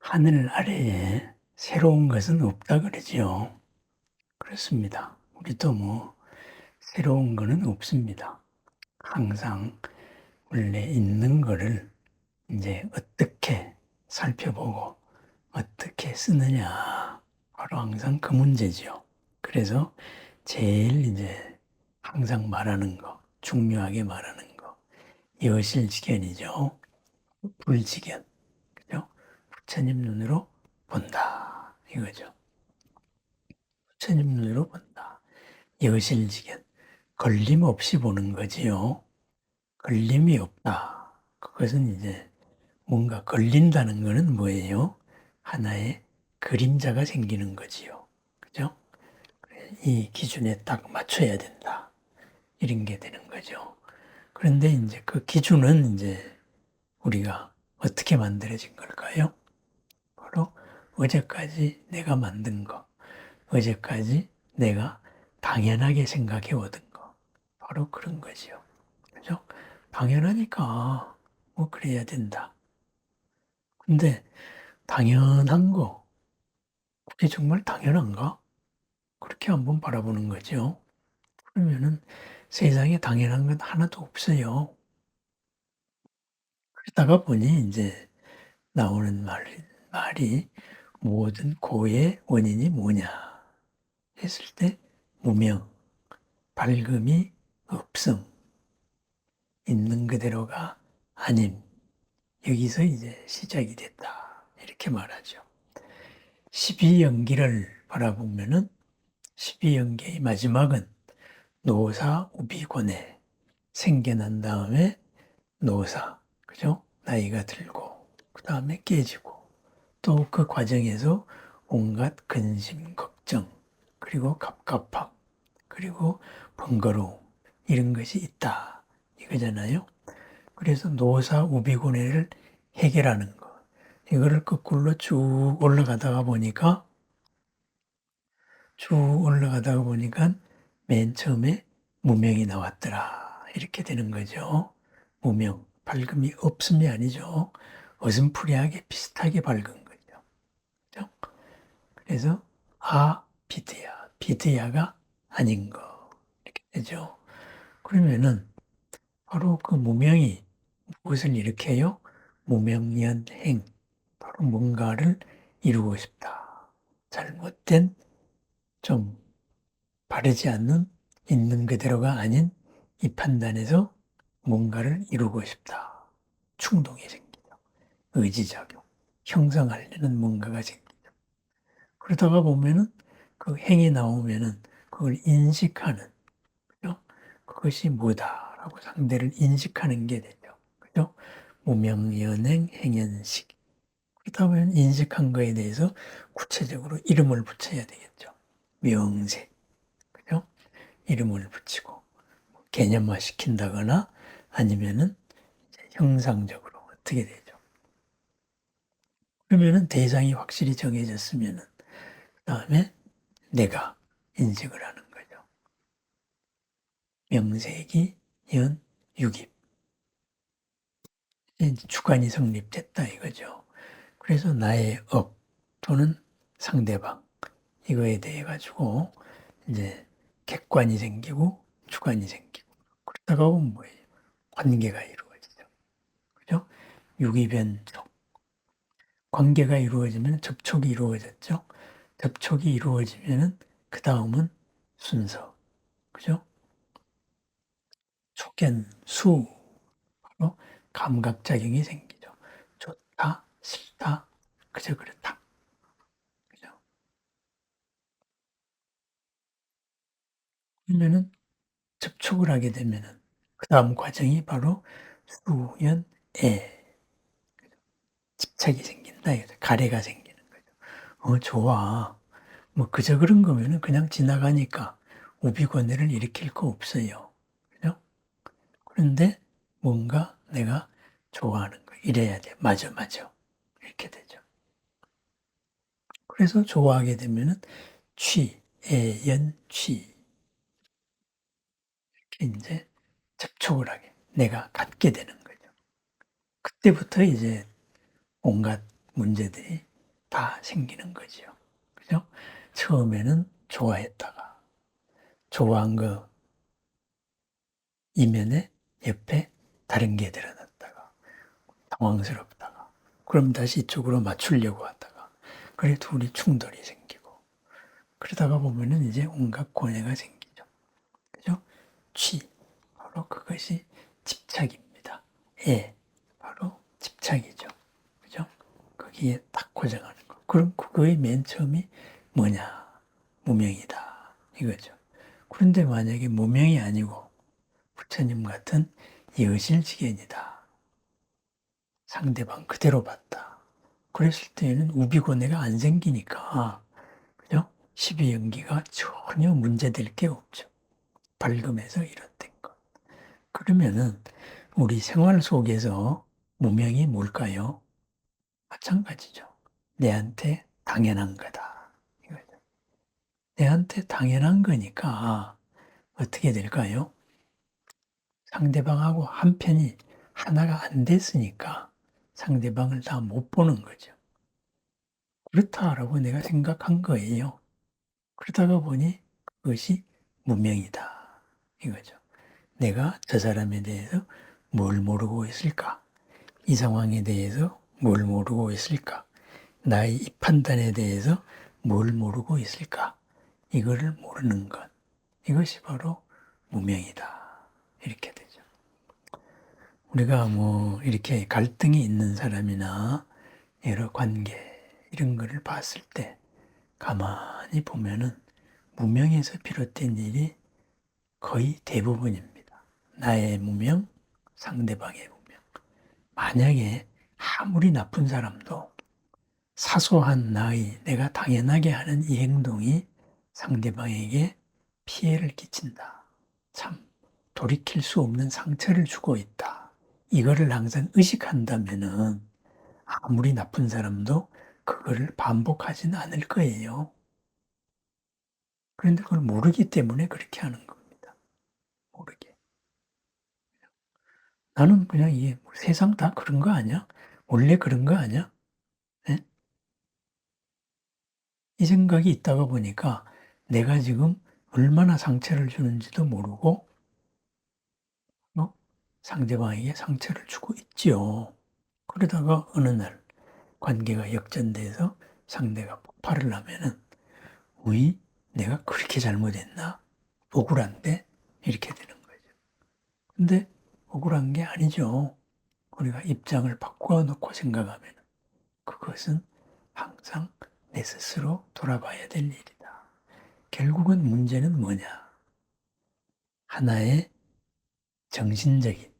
하늘 아래에 새로운 것은 없다 그러지요. 그렇습니다. 우리도 뭐 새로운 거는 없습니다. 항상 원래 있는 거를 이제 어떻게 살펴보고 어떻게 쓰느냐 바로 항상 그 문제지요. 그래서 제일 이제 항상 말하는 거 중요하게 말하는 거 여실지견이죠. 불지견? 부처님 눈으로 본다 이거죠. 부처님 눈으로 본다. 여실지견 걸림 없이 보는 거지요. 걸림이 없다. 그것은 이제 뭔가 걸린다는 것은 뭐예요? 하나의 그림자가 생기는 거지요. 그죠? 이 기준에 딱 맞춰야 된다. 이런 게 되는 거죠. 그런데 이제 그 기준은 이제 우리가 어떻게 만들어진 걸까요? 어제까지 내가 만든 거, 어제까지 내가 당연하게 생각해 오던 거, 바로 그런 거지요. 그죠? 당연하니까 뭐 그래야 된다. 근데 당연한 거, 그게 정말 당연한가? 그렇게 한번 바라보는 거죠. 그러면은 세상에 당연한 건 하나도 없어요. 그러다가 보니 이제 나오는 말, 말이 모든 고의 원인이 뭐냐 했을 때 무명, 밝음이 없음, 있는 그대로가 아님. 여기서 이제 시작이 됐다. 이렇게 말하죠. 12연기를 바라보면은 12연기의 마지막은 노사 우비곤에 생겨난 다음에 노사, 그죠? 나이가 들고, 그 다음에 깨지고, 또 그 과정에서 온갖 근심, 걱정, 그리고 갑갑함, 그리고 번거로움, 이런 것이 있다. 이거잖아요. 그래서 노사 우비곤해를 해결하는 거. 이거를 거꾸로 쭉 올라가다가 보니까 쭉 올라가다가 보니까 맨 처음에 무명이 나왔더라. 이렇게 되는 거죠. 무명. 밝음이 없음이 아니죠. 어슴푸레하게 비슷하게 밝은. 그래서 아 비드야. 비드야가 아닌 거. 이렇게 되죠. 그러면은 바로 그 무명이 무엇을 일으켜요? 무명연행. 바로 뭔가를 이루고 싶다. 잘못된 좀 바르지 않는 있는 그대로가 아닌 이 판단에서 뭔가를 이루고 싶다. 충동이 생기죠. 의지작용. 형성하려는 뭔가가 생기죠. 그러다가 보면은 그 행이 나오면은 그걸 인식하는, 그죠? 그것이 뭐다라고 상대를 인식하는 게 되죠. 그죠? 무명 연행 행연식. 그렇다 보면 인식한 거에 대해서 구체적으로 이름을 붙여야 되겠죠. 명세. 그죠? 이름을 붙이고 개념화 시킨다거나 아니면은 형상적으로 어떻게 되죠? 그러면은 대상이 확실히 정해졌으면은 그 다음에 내가 인식을 하는 거죠. 명세기 연 이제 주관이 성립됐다 이거죠. 그래서 나의 업 또는 상대방 이거에 대해 가지고 이제 객관이 생기고 주관이 생기고 그러다가 뭐예요? 관계가 이루어지죠. 그죠? 유기변적 관계가 이루어지면 접촉이 이루어졌죠. 접촉이 이루어지면은 그 다음은 순서, 그죠? 촉견, 수, 바로 감각작용이 생기죠. 좋다, 싫다, 그저 그렇다. 그죠? 그러면은 접촉을 하게 되면은 그 다음 과정이 바로 수연, 애. 집착이 생긴다. 이거죠. 가래가 생기는 거죠. 어, 좋아. 뭐 그저 그런 거면은 그냥 지나가니까 우비권해를 일으킬 거 없어요. 그죠? 그런데 뭔가 내가 좋아하는 거 이래야 돼. 맞아, 맞아. 이렇게 되죠. 그래서 좋아하게 되면은 취, 애연, 취. 이렇게 이제 접촉을 하게, 내가 갖게 되는 거죠. 그때부터 이제 온갖 문제들이 다 생기는 거죠. 그죠? 처음에는 좋아했다가 좋아한 거 이면에 옆에 다른 게 드러났다가 당황스럽다가 그럼 다시 이쪽으로 맞추려고 하다가 그래 둘이 충돌이 생기고 그러다가 보면은 이제 온갖 고뇌가 생기죠. 그죠? 취 바로 그것이 집착입니다. 애 바로 집착이죠. 거기에 딱 고정하는 거. 그럼 그거의 맨 처음이 뭐냐? 무명이다. 이거죠. 그런데 만약에 무명이 아니고 부처님 같은 여실지견이다. 상대방 그대로 봤다. 그랬을 때에는 우비고뇌가 안 생기니까 그죠? 12연기가 전혀 문제될 게 없죠. 밝음에서 이런된 것. 그러면은 우리 생활 속에서 무명이 뭘까요? 마찬가지죠. 내한테 당연한 거다. 내한테 당연한 거니까 어떻게 될까요? 상대방하고 한편이 하나가 안 됐으니까 상대방을 다 못 보는 거죠. 그렇다라고 내가 생각한 거예요. 그러다가 보니 그것이 무명이다. 이거죠. 내가 저 사람에 대해서 뭘 모르고 있을까? 이 상황에 대해서 뭘 모르고 있을까? 나의 이 판단에 대해서 뭘 모르고 있을까? 이거를 모르는 것. 이것이 바로 무명이다. 이렇게 되죠. 우리가 뭐 이렇게 갈등이 있는 사람이나 여러 관계 이런 거를 봤을 때 가만히 보면은 무명에서 비롯된 일이 거의 대부분입니다. 나의 무명, 상대방의 무명. 만약에 아무리 나쁜 사람도 사소한 나의 내가 당연하게 하는 이 행동이 상대방에게 피해를 끼친다. 참 돌이킬 수 없는 상처를 주고 있다. 이거를 항상 의식한다면은 아무리 나쁜 사람도 그거를 반복하지는 않을 거예요. 그런데 그걸 모르기 때문에 그렇게 하는 겁니다. 모르게. 나는 그냥 이게 뭐 세상 다 그런 거 아니야? 원래 그런 거 아니야? 네? 이 생각이 있다가 보니까 내가 지금 얼마나 상처를 주는지도 모르고 어? 상대방에게 상처를 주고 있지요. 그러다가 어느 날 관계가 역전돼서 상대가 폭발을 하면은 의 내가 그렇게 잘못했나? 억울한데? 이렇게 되는 거죠. 근데 억울한 게 아니죠. 우리가 입장을 바꿔 놓고 생각하면 그것은 항상 내 스스로 돌아봐야 될 일이다. 결국은 문제는 뭐냐? 하나의 정신적인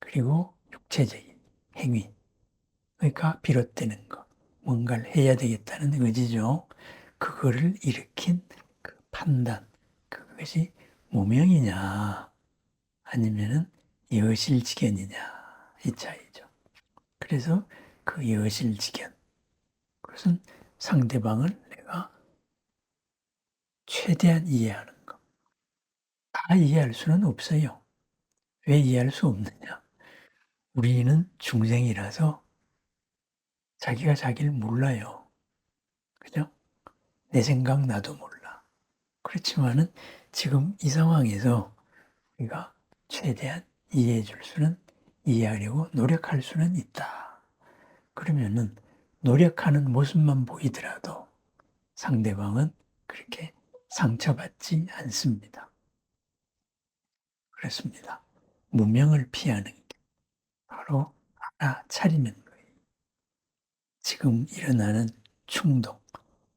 그리고 육체적인 행위가 비롯되는 것, 뭔가를 해야 되겠다는 의지죠. 그거를 일으킨 그 판단, 그것이 무명이냐, 아니면은 여실지견이냐, 이 차이죠. 그래서 그 여실지견, 그것은 상대방을 내가 최대한 이해하는 것. 다 이해할 수는 없어요. 왜 이해할 수 없느냐? 우리는 중생이라서 자기가 자기를 몰라요. 그죠? 내 생각 나도 몰라. 그렇지만은 지금 이 상황에서 우리가 최대한 이해해 줄 수는 이해하려고 노력할 수는 있다. 그러면은 노력하는 모습만 보이더라도 상대방은 그렇게 상처받지 않습니다. 그렇습니다. 무명을 피하는 게 바로 알아차리는 거예요. 지금 일어나는 충동,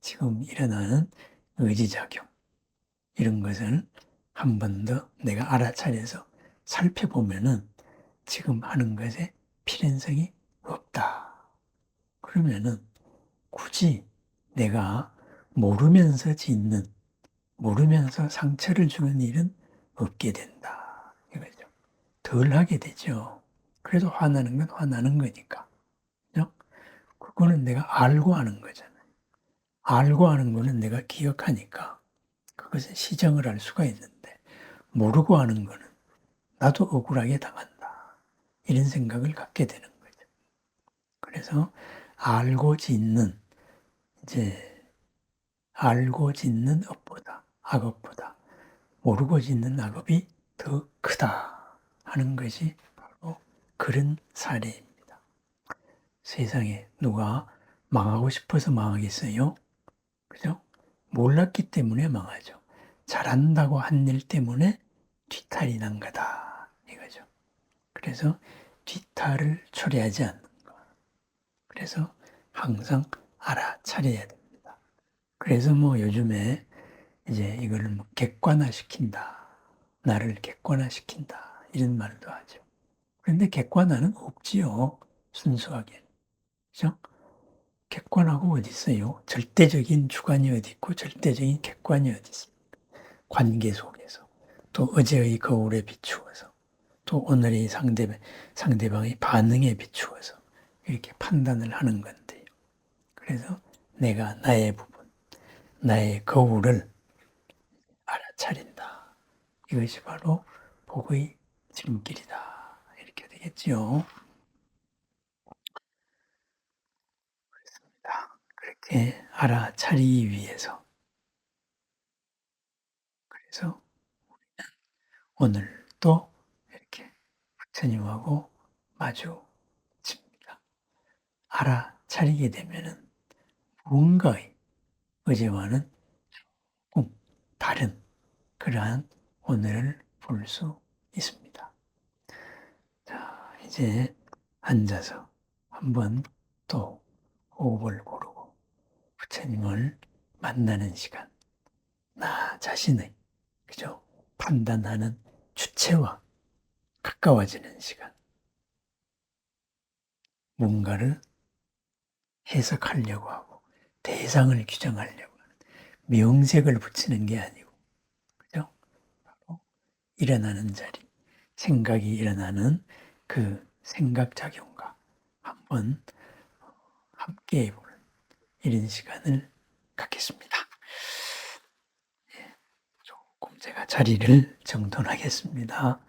지금 일어나는 의지작용, 이런 것을 한 번 더 내가 알아차려서 살펴보면은 지금 하는 것에 필연성이 없다. 그러면은 굳이 내가 모르면서 짓는, 모르면서 상처를 주는 일은 없게 된다. 이거죠. 덜 하게 되죠. 그래도 화나는 건 화나는 거니까. 그죠? 그거는 내가 알고 하는 거잖아요. 알고 하는 거는 내가 기억하니까 그것은 시정을 할 수가 있는데 모르고 하는 거는 나도 억울하게 당한다. 이런 생각을 갖게 되는 거죠. 그래서 알고 짓는 이제 알고 짓는 업보다 악업보다 모르고 짓는 악업이 더 크다 하는 것이 바로 그런 사례입니다. 세상에 누가 망하고 싶어서 망하겠어요? 그죠? 몰랐기 때문에 망하죠. 잘한다고 한 일 때문에 뒤탈이 난 거다. 이거죠. 그래서 뒤탈을 초래하지 않는 것. 그래서 항상 알아차려야 됩니다. 그래서 뭐 요즘에 이제 이걸 뭐 객관화 시킨다. 나를 객관화 시킨다. 이런 말도 하죠. 그런데 객관화는 없지요. 순수하게. 그죠? 객관하고 어디 있어요? 절대적인 주관이 어디 있고 절대적인 객관이 어디 있습니까? 관계 속에서 또 어제의 거울에 비추어서 또 오늘의 상대 상대방의 반응에 비추어서 이렇게 판단을 하는 건데요. 그래서 내가 나의 부분, 나의 거울을 알아차린다. 이것이 바로 복의 지름길이다. 이렇게 되겠지요. 그렇습니다. 그렇게 알아차리기 위해서 그래서 우리는 오늘 또 부처님하고 마주칩니다. 알아차리게 되면은 무언가의 어제와는 조금 다른 그러한 오늘을 볼 수 있습니다. 자, 이제 앉아서 한번 또 호흡을 고르고 부처님을 만나는 시간, 나 자신의 그죠 판단하는 주체와 가까워지는 시간, 뭔가를 해석하려고 하고 대상을 규정하려고 하는 명색을 붙이는 게 아니고 그죠? 바로 일어나는 자리, 생각이 일어나는 그 생각 작용과 한번 함께 해보는 이런 시간을 갖겠습니다. 예, 조금 제가 자리를 정돈하겠습니다.